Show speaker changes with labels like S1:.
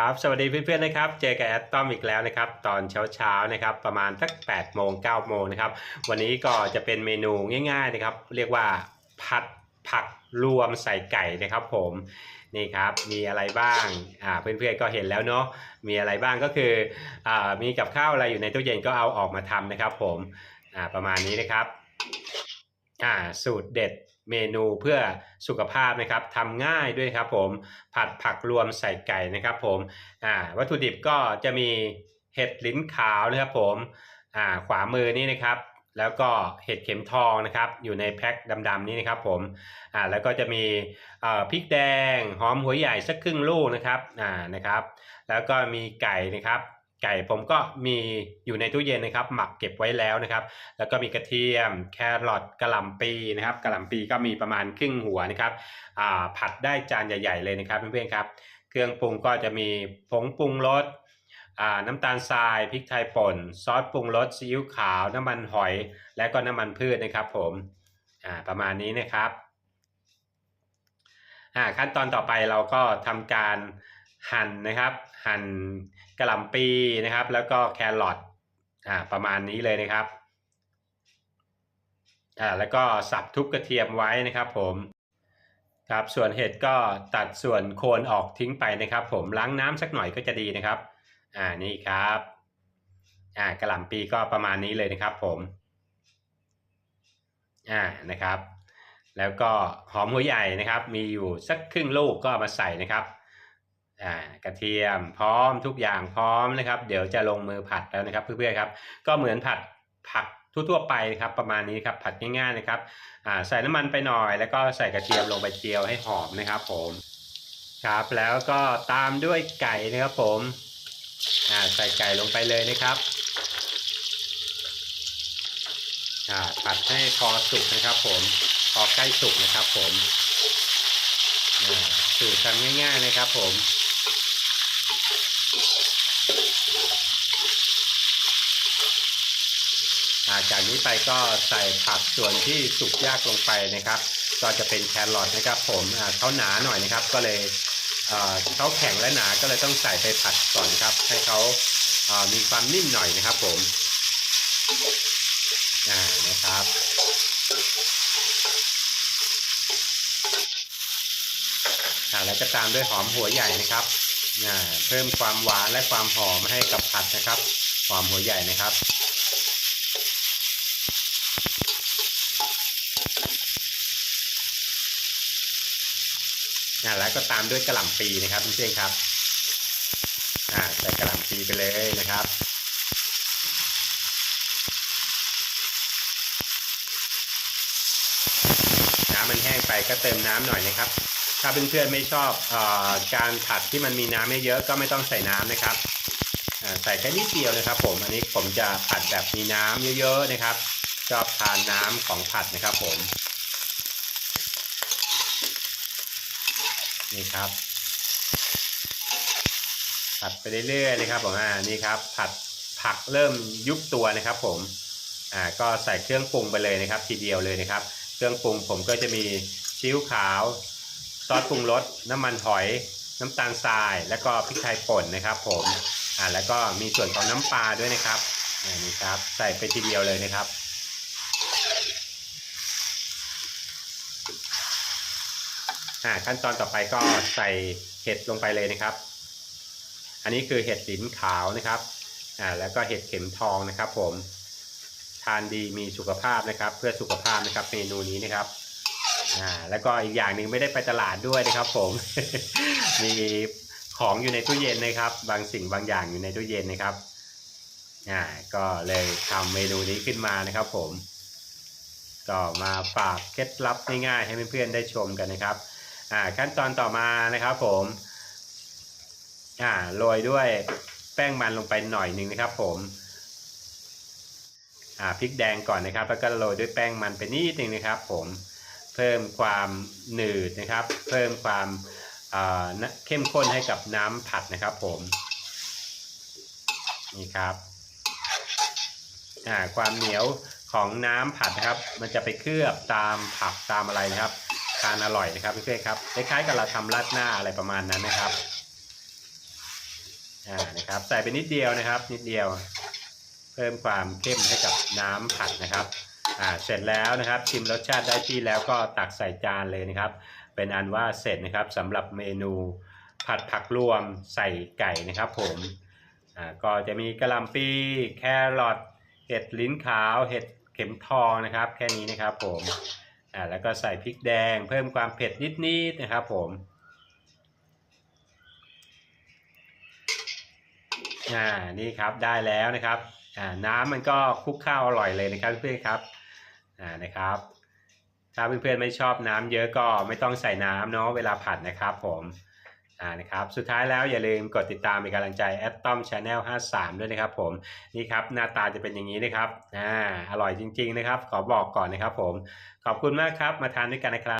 S1: ครับสวัสดีเพื่อนๆนะครับ เจอกับแอดตอมอีกแล้วนะครับ ตอนเช้าๆนะครับ ประมาณสัก8โมง9โมงนะครับ วันนี้ก็จะเป็นเมนูง่ายๆนะครับ เรียกว่าผัดผักรวมใส่ไก่นะครับผมนี่ครับมีอะไรบ้างอ่าเพื่อนๆก็เห็นแล้วเนาะมีอะไรบ้างก็คืออ่ามีกับข้าวอะไรอยู่ในตู้เย็นก็เอาออกมาทำนะครับ ผมอ่าประมาณนี้นะครับ อ่าสูตรเด็ดเมนูเพื่อสุขภาพนะครับทำง่ายด้วยครับผมผัดผักรวมใส่ไก่นะครับผมอ่าวัตถุดิบก็จะมีเห็ดลิ้นขาวนะครับผมอ่าขวามือนี่นะครับ แล้วก็เห็ดเข็มทองนะครับ อยู่ในแพ็คดำๆนี่นะครับผมอ่าแล้วก็จะมีเอ่อพริกแดงหอมหัวใหญ่สักครึ่งลูกนะครับอ่านะครับ แล้วก็มีไก่นะครับ ไก่ผมก็มีอยู่ในตู้เย็นนะครับ หมักเก็บไว้แล้วนะครับ แล้วก็มีกระเทียม แครอทกระหล่ำปีนะครับกระหล่ำปีก็มีประมาณครึ่งหัวนะครับอ่าผัดได้จานใหญ่ ๆเลยนะครับเพื่อนๆครับ เครื่องปรุงก็จะมีผงปรุงรสอ่าน้ำตาลทรายพริกไทยป่น ซอสปรุงรสซีอิ๊วขาวน้ำมันหอย และก็น้ำมันพืชนะครับ ผมอ่าประมาณนี้นะครับอ่าขั้นตอนต่อไปเราก็ทำการหั่นนะครับ หั่น กระหล่ำปีนะครับ แล้วก็แครอทอ่าประมาณนี้เลยนะครับอ่าแล้วก็สับทุบกระเทียมไว้นะครับผมครับส่วนเห็ดก็ตัดส่วนโคนออกทิ้งไปนะครับ ผมล้างน้ำสักหน่อยก็จะดีนะครับอ่านี่ครับอ่ากระหล่ำปีก็ประมาณนี้เลยนะครับผมอ่านะครับ แล้วก็หอมหัวใหญ่นะครับ มีอยู่สักครึ่งลูกก็เอามาใส่นะครับ อ่ากระเทียมพร้อมทุกอย่างพร้อมนะครับ เดี๋ยวจะลงมือผัดแล้วนะครับเพื่อนๆครับ ก็เหมือนผัดผักทั่วๆไปครับประมาณนี้ครับผัดง่ายๆนะครับอ่าใส่น้ำมันไปหน่อย แล้วก็ใส่กระเทียมลงไปเจียวให้หอมนะครับ ผมครับแล้วก็ตามด้วยไก่นะครับ ผมอ่าใส่ไก่ลงไปเลยนะครับอ่าผัดให้พอสุกนะครับ ผมพอใกล้สุกนะครับ ผมสูตรทำง่ายๆนะครับผม อ่า จากนี้ไปก็ใส่ผักส่วนที่สุกยากลงไปนะครับ ก็จะเป็นแครอทนะครับ ผมเขาหนาหน่อยนะครับ ก็เลยเขาแข็งและหนาก็เลยต้องใส่ไปผัดก่อนครับ ให้เขาอ่ามีความนิ่มหน่อยนะครับ ผมนะครับแล้วก็ตามด้วยหอมหัวใหญ่นะครับเพิ่มความหวานและความหอมให้กับผัดนะครับ หอมหัวใหญ่นะครับ อ่าแล้วก็ตามด้วยกระหล่ำปีนะครับเพื่อนๆครับอ่าใส่กระหล่ำปีไปเลยนะครับน้ำมันแห้งไปก็เติมน้ำหน่อยนะครับ ถ้าเพื่อนๆไม่ชอบอการผัดที่มันมีน้ำไม่เยอะก็ไม่ต้องใส่น้ำนะครับอ่าใส่แค่นิดเดียวนะครับ ผมอันนี้ผมจะผัดแบบมีน้ำเยอะๆนะครับชอบทานน้ำของผัดนะครับผม นี่ครับ ผัดไปเรื่อยๆนะครับผมอ่านี่ครับ ผัดผักเริ่มยุบตัวนะครับ ผมอ่าก็ใส่เครื่องปรุงไปเลยนะครับ ทีเดียวเลยนะครับ เครื่องปรุงผมก็จะมีซีอิ๊วขาวซอสปรุงรสน้ำมันหอยน้ำตาลทราย แล้วก็พริกไทยป่นนะครับ ผมอ่าแล้วก็มีส่วนของน้ำปลาด้วยนะครับนี่ครับ ใส่ไปทีเดียวเลยนะครับ อ่าขั้นตอนต่อไปก็ใส่เห็ดลงไปเลยนะครับ อันนี้คือเห็ดลินขาวนะครับอ่าแล้วก็เห็ดเข็มทองนะครับ ผมทานดีมีสุขภาพนะครับ เพื่อสุขภาพนะครับเมนูนี้นะครับอ่าแล้วก็อีกอย่างหนึ่งไม่ได้ไปตลาดด้วยนะครับ ผม มีของอยู่ในตู้เย็นนะครับ บางสิ่งบางอย่างอยู่ในตู้เย็นนะครับอ่าก็เลยทำเมนูนี้ขึ้นมานะครับ ผม ก็มาฝากเคล็ดลับง่ายๆให้เพื่อนๆได้ชมกันนะครับ อ่าขั้นตอนต่อมานะครับผมอ่าโรยด้วยแป้งมันลงไปหน่อยหนึ่งนะครับ ผมอ่าพริกแดงก่อนนะครับ แล้วก็โรยด้วยแป้งมันไปนิดนึงนะครับ ผมเพิ่มความหนืดนะครับ เพิ่มความเข้มข้นให้กับน้ำผัดนะครับผมนี่ครับอ่าความเหนียวของน้ำผัดนะครับ มันจะไปเคลือบตามผักตามอะไรนะครับ ทานอร่อยนะครับเพื่อนๆครับคล้ายๆกับเราทำราดหน้าอะไรประมาณนั้นนะครับอ่านะครับใส่ไปนิดเดียวนะครับ นิดเดียว เพิ่มความเข้มให้กับน้ำผัดนะครับอ่าเสร็จแล้วนะครับ ชิมรสชาติได้ที่แล้วก็ตักใส่จานเลยนะครับ เป็นอันว่าเสร็จนะครับสำหรับเมนูผัดผักรวมใส่ไก่นะครับ ผมอ่าก็จะมีกระหล่ำปีแครอทเห็ดลิ้นขาว เห็ดเข็มทองนะครับ แค่นี้นะครับผม อ่าแล้วก็ใส่พริกแดงเพิ่มความเผ็ดนิดๆนะครับผมอ่านี่ครับได้แล้วนะครับอ่าน้ำมันก็คลุกข้าวอร่อยเลยนะครับเพื่อนครับอ่านะครับถ้าเพื่อนๆไม่ชอบน้ำเยอะก็ไม่ต้องใส่น้ำเนาะเวลาผัดนะครับผม อ่านะครับสุดท้ายแล้วอย่าลืมกดติดตามเป็นกำลังใจ atom channel 53 ด้วยนะครับผมนี่ครับหน้าตาจะเป็นอย่างนี้นะครับอ่าอร่อยจริง ๆ นะครับ ขอบอกก่อนนะครับผมขอบคุณมากครับมาทานด้วยกันนะครับ